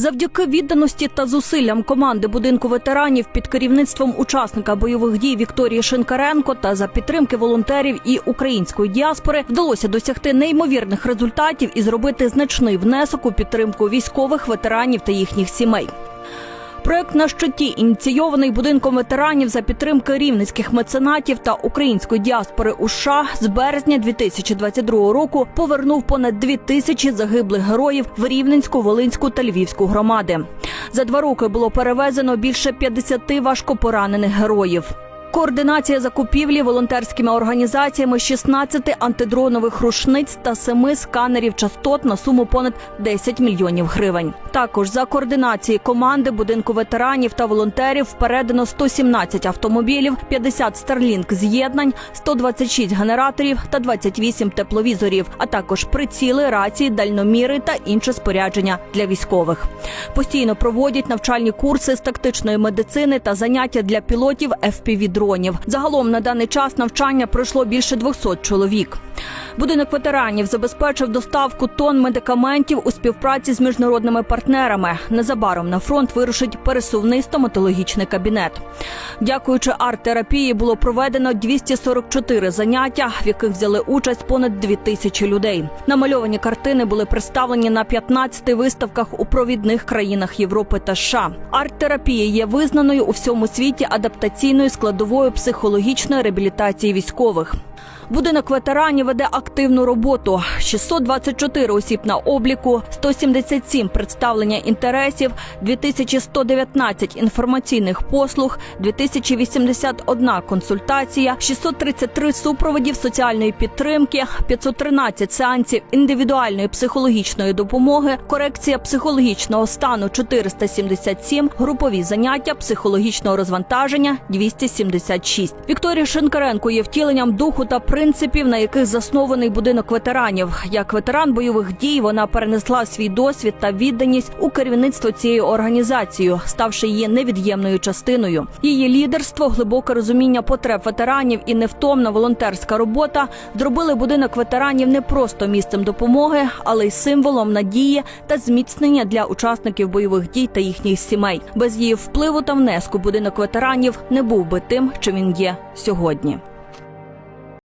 Завдяки відданості та зусиллям команди будинку ветеранів під керівництвом учасника бойових дій Вікторії Шинкаренко та за підтримки волонтерів і української діаспори вдалося досягти неймовірних результатів і зробити значний внесок у підтримку військових ветеранів та їхніх сімей. Проект на щиті, ініційований будинком ветеранів за підтримки рівницьких меценатів та української діаспори у США, з березня 2022 року повернув понад дві тисячі загиблих героїв в Рівненську, Волинську та Львівську громади. За два роки було перевезено більше 50 важкопоранених героїв. Координація закупівлі волонтерськими організаціями 16 антидронових рушниць та 7 сканерів частот на суму понад 10 мільйонів гривень. Також за координації команди будинку ветеранів та волонтерів передано 117 автомобілів, 50 Starlink з'єднань, 126 генераторів та 28 тепловізорів, а також приціли, рації, дальноміри та інше спорядження для військових. Постійно проводять навчальні курси з тактичної медицини та заняття для пілотів fpv дронів. Загалом на даний час навчання пройшло більше 200 чоловік. Будинок ветеранів забезпечив доставку тонн медикаментів у співпраці з міжнародними партнерами. Незабаром на фронт вирушить пересувний стоматологічний кабінет. Дякуючи арт-терапії, було проведено 244 заняття, в яких взяли участь понад 2 тисячі людей. Намальовані картини були представлені на 15 виставках у провідних країнах Європи та США. Арт-терапія є визнаною у всьому світі адаптаційною складовою психологічної реабілітації військових. Будинок ветеранів веде активну роботу. 624 осіб на обліку, 177 представлення інтересів, 2119 інформаційних послуг, 2081 консультація, 633 супроводів соціальної підтримки, 513 сеансів індивідуальної психологічної допомоги, корекція психологічного стану 477, групові заняття психологічного розвантаження 276. Вікторія Шинкаренко є втіленням духу та принципів, на яких заснований будинок ветеранів. Як ветеран бойових дій, вона перенесла свій досвід та відданість у керівництво цією організацією, ставши її невід'ємною частиною. Її лідерство, глибоке розуміння потреб ветеранів і невтомна волонтерська робота зробили будинок ветеранів не просто місцем допомоги, але й символом надії та зміцнення для учасників бойових дій та їхніх сімей. Без її впливу та внеску будинок ветеранів не був би тим, чим він є сьогодні.